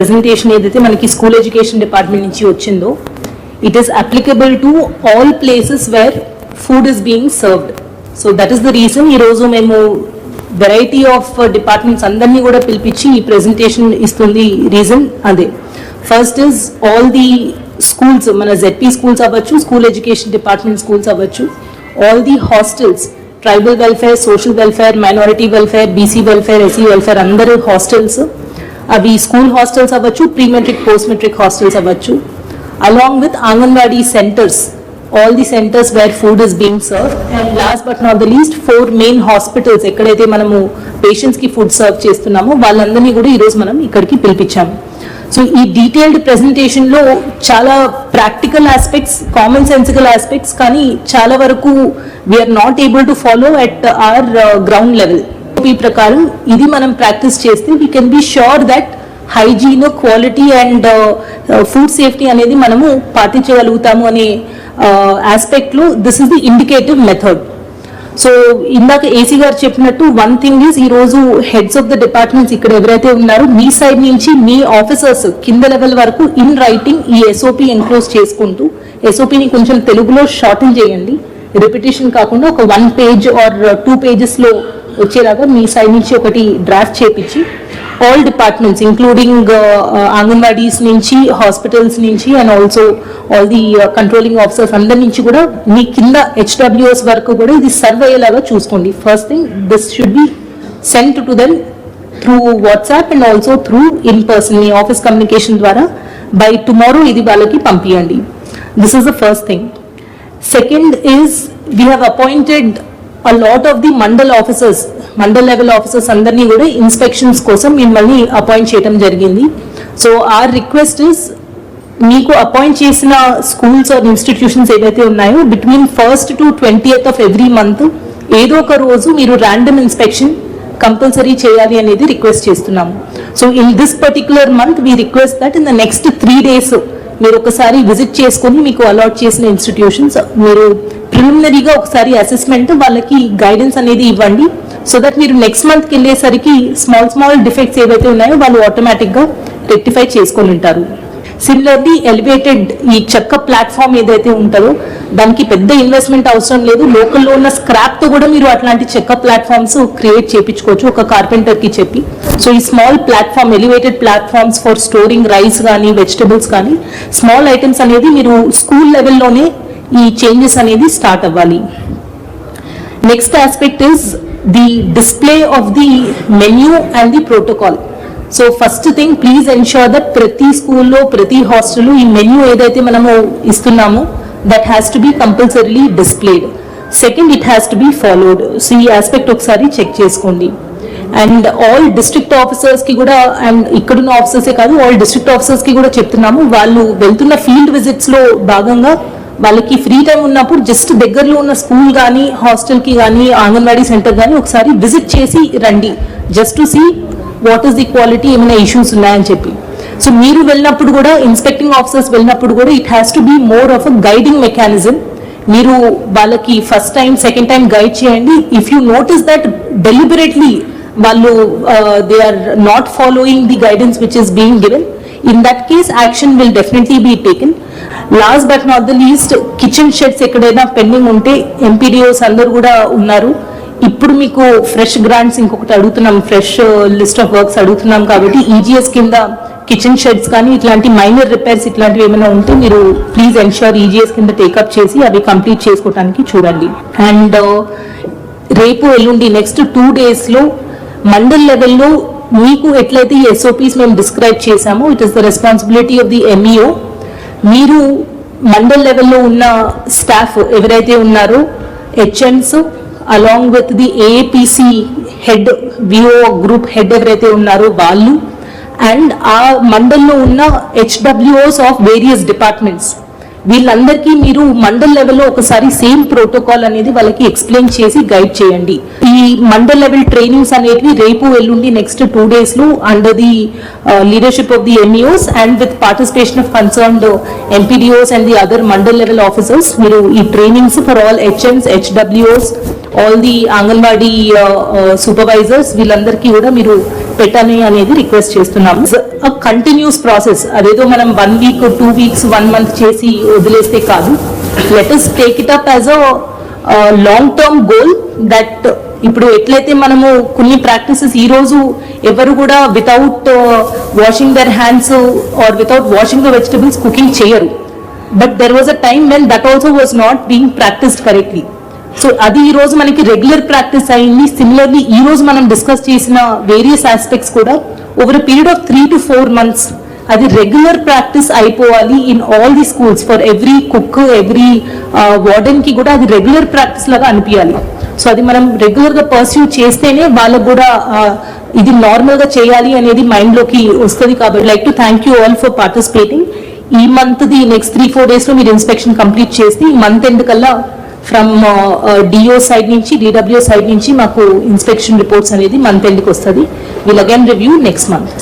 Presentation ఏదైతే మనకి school education department నుంచి వచ్చిందో it is applicable to all places where food is being served so that is the reason ఈరోజు మేము variety of departments అందరినీ కూడా పిలిపించి ఈ ప్రెజెంటేషన్ ఇస్తుంది. రీజన్ అదే. First is all the schools మన జెడ్పీ స్కూల్స్ అవ్వచ్చు స్కూల్ ఎడ్యుకేషన్ డిపార్ట్మెంట్ స్కూల్స్ అవ్వచ్చు all the hostels tribal welfare social welfare minority welfare BC welfare SC welfare అందరూ హాస్టల్స్ అవి స్కూల్ హాస్టల్స్ అవ్వచ్చు pre matric post matric hostels అవ్వచ్చు. Along with anganwadi centres all the centres where food is being serve and last but not the least four main hospitals ఎక్కడైతే మనము పేషెంట్స్కి food serve చేస్తున్నామో వాళ్ళందరినీ కూడా ఈరోజు మనం ఇక్కడికి పిలిపించాము సో ఈ డీటెయిల్డ్ ప్రెజెంటేషన్లో చాలా practical aspects common sensical aspects కానీ చాలా వరకు we are not able to follow at our ground level ఈ ప్రకారం ఇది మనం ప్రాక్టీస్ చేస్తే we can be sure that hygiene quality and food safety అనేది మనము పాటించగలుగుతాము అనే ఆస్పెక్ట్లో this is the indicative method so ఇందాక ఏసీ గారు చెప్పినట్టు వన్ థింగ్ ఈజ్ ఈ రోజు హెడ్స్ ఆఫ్ ద డిపార్ట్మెంట్స్ ఇక్కడ ఎవరైతే ఉన్నారో మీ సైడ్ నుంచి మీ ఆఫీసర్స్ కింద లెవెల్ వరకు ఇన్ రైటింగ్ ఈ ఎస్ఓపి ఎన్క్లోజ్ చేసుకుంటూ ఎస్ఓపిని కొంచెం తెలుగులో షార్టన్ చేయండి. రిపిటేషన్ కాకుండా ఒక వన్ పేజ్ ఆర్ టూ పేజెస్లో వచ్చేలాగా మీ సైడ్ నుంచి ఒకటి డ్రాఫ్ట్ చేపించి ఆల్ డిపార్ట్మెంట్స్ ఇంక్లూడింగ్ అంగన్వాడీస్ నుంచి హాస్పిటల్స్ నుంచి and also all the controlling officers అందరి నుంచి కూడా మీ కింద హెచ్డబ్ల్యూఎస్ వరకు కూడా ఇది సర్వ్ అయ్యేలాగా చూసుకోండి. First thing this should be sent to then through WhatsApp and also through in person me office communication ద్వారా. బై టుమారో ఇది వాళ్ళకి పంపించండి this is the first thing second is we have appointed a lot of the mandal officers mandal level officers అందరినీ కూడా inspections కోసం మిమ్మల్ని appoint చేయడం జరిగింది. సో ఆర్ రిక్వెస్ట్ ఇస్ మీకు అపాయింట్ చేసిన స్కూల్స్ ఆర్ ఇన్స్టిట్యూషన్స్ ఏవైతే ఉన్నాయో between first to twentieth of every month ఏదో ఒక రోజు మీరు ర్యాండమ్ ఇన్స్పెక్షన్ కంపల్సరీ చేయాలి అనేది రిక్వెస్ట్ చేస్తున్నాము. So in this particular month we request that in the next three days మీరు ఒకసారి విజిట్ చేసుకొని మీకు అలాట్ చేసిన ఇన్స్టిట్యూషన్స్ మీరు ప్రిలిమినరీగా ఒకసారి అసెస్మెంట్ వాళ్ళకి గైడెన్స్ అనేది ఇవ్వండి. సో దట్ మీరు నెక్స్ట్ మంత్కి వెళ్ళేసరికి స్మాల్ స్మాల్ డిఫెక్ట్స్ ఏవైతే ఉన్నాయో వాళ్ళు ఆటోమేటిక్గా రెక్టిఫై చేసుకొని ఉంటారు. సిమిలర్లీ ఎలివేటెడ్ ఈ చెక్క ప్లాట్ఫామ్ ఏదైతే ఉంటుందో దానికి పెద్ద ఇన్వెస్ట్మెంట్ అవసరం లేదు. లోకల్లో ఉన్న స్క్రాప్తో కూడా మీరు అట్లాంటి చెక్క ప్లాట్ఫామ్స్ క్రియేట్ చేయించుకోవచ్చు ఒక కార్పెంటర్కి చెప్పి. సో ఈ small platform elevated platforms for storing rice కానీ వెజిటబుల్స్ కానీ స్మాల్ ఐటమ్స్ అనేది మీరు స్కూల్ లెవెల్లోనే ఈ చేంజెస్ అనేది స్టార్ట్ అవ్వాలి. Next aspect is the display of the menu and the protocol so first thing please ensure that ప్రతి స్కూల్లో ప్రతి హాస్టల్ ఈ మెన్యూ ఏదైతే మనము ఇస్తున్నామో that has to be compulsorily displayed second it has to be followed so ఈ aspect ఒకసారి check చేసుకోండి. And all district ఆఫీసర్స్కి కూడా అండ్ ఇక్కడున్న ఆఫీసర్సే కాదు ఆల్ డిస్ట్రిక్ట్ ఆఫీసర్స్కి కూడా చెప్తున్నాము. వాళ్ళు వెళ్తున్న ఫీల్డ్ విజిట్స్లో భాగంగా వాళ్ళకి ఫ్రీ టైం ఉన్నప్పుడు జస్ట్ దగ్గరలో ఉన్న స్కూల్ కానీ హాస్టల్కి కానీ అంగన్వాడీ సెంటర్ కానీ ఒకసారి విజిట్ చేసి రండి. Just to see what is the quality ఏమైనా ఇష్యూస్ ఉన్నాయని చెప్పి. సో మీరు వెళ్ళినప్పుడు కూడా ఇన్స్పెక్టింగ్ ఆఫీసర్స్ వెళ్ళినప్పుడు కూడా it has to be more of a guiding mechanism మీరు వాళ్ళకి first time second time guide చేయండి. If you notice that deliberately వాళ్ళు they are not following the guidance which is being given in that case action will definitely be taken last but not the least kitchen sheds ఎక్కడైనా pending ఉంటే MPDOs అందరు కూడా ఉన్నారు. ఇప్పుడు మీకు fresh grants ఇంకొకటి అడుగుతున్నాం ఫ్రెష్ లిస్ట్ ఆఫ్ వర్క్స్ అడుగుతున్నాం కాబట్టి ఈజీఎస్ కింద కిచెన్ షెడ్స్ కానీ ఇట్లాంటి మైనర్ రిపేర్స్ ఇట్లాంటివి ఏమైనా ఉంటే మీరు ప్లీజ్ ఎన్ష్యూర్ ఈజీఎస్ కింద టేకప్ చేసి అవి కంప్లీట్ చేసుకోవడానికి చూడండి. అండ్ uh, రేపు ఎల్లుండి నెక్స్ట్ టూ డేస్లో మండల్ లెవెల్లో మీకు ఎట్లయితే ఈ ఎస్ఓపీస్ మేము డిస్క్రైబ్ చేశామో it is the responsibility of the MEO మీరు మండల్ లెవెల్లో ఉన్న స్టాఫ్ ఎవరైతే ఉన్నారో HMs along with the APC head VO group head ఎవరైతే ఉన్నారో వాళ్ళు అండ్ ఆ మండల్లో ఉన్న హెచ్డబ్ల్యూఓస్ ఆఫ్ వేరియస్ డిపార్ట్మెంట్స్ వీళ్ళందరికీ మీరు మండల్ లెవెల్లో ఒకసారి సేమ్ ప్రోటోకాల్ అనేది వాళ్ళకి ఎక్స్ప్లెయిన్ చేసి గైడ్ చేయండి. ఈ మండల్ లెవెల్ ట్రైనింగ్స్ అనేటివి రేపు ఎల్లుండి నెక్స్ట్ టూ డేస్లో under the leadership of the MEOs and with participation of concerned MPDOs and the other mandal level officers మీరు ఈ ట్రైనింగ్స్ ఫర్ ఆల్ హెచ్ఎంస్ హెచ్డబ్ల్యూఓస్ all the anganwadi uh, uh, supervisors వీళ్ళందరికీ కూడా మీరు పెట్టాలి అనేది రిక్వెస్ట్ చేస్తున్నాం కంటిన్యూస్ ప్రాసెస్ అదేదో మనం one week two weeks one month చేసి వదిలేస్తే కాదు. Let's take it up as a long term goal that ఇప్పుడు ఎట్లయితే మనము కొన్ని ప్రాక్టీసెస్ ఈ రోజు ఎవరు కూడా without washing their hands or without washing the vegetables cooking చేయరు. But there was a time when that also was not being practised correctly so అది ఈ రోజు మనకి రెగ్యులర్ ప్రాక్టీస్ అయింది. సిమిలర్లీ ఈ రోజు మనం డిస్కస్ చేసిన వేరియస్ ఆస్పెక్ట్స్ కూడా over period of three to four months అది రెగ్యులర్ ప్రాక్టీస్ అయిపోవాలి in all the schools for every cook every వార్డెన్కి కూడా అది రెగ్యులర్ ప్రాక్టీస్ లాగా అనిపించాలి సో అది మనం రెగ్యులర్గా పర్స్యూ చేస్తేనే వాళ్ళకు కూడా ఇది నార్మల్గా చేయాలి అనేది మైండ్లోకి వస్తుంది కాబట్టి like to thank you all for participating ఈ month the next three four డేస్లో మీరు ఇన్స్పెక్షన్ కంప్లీట్ చేసి ఈ మంత్ ఎండ్ కల్లా ఫ్రమ్ డిఓ సైడ్ నుంచి డిడబ్ల్యూ సైడ్ నుంచి మాకు ఇన్స్పెక్షన్ రిపోర్ట్స్ అనేది మంత్ ఎండ్కి వస్తుంది. Will again review next month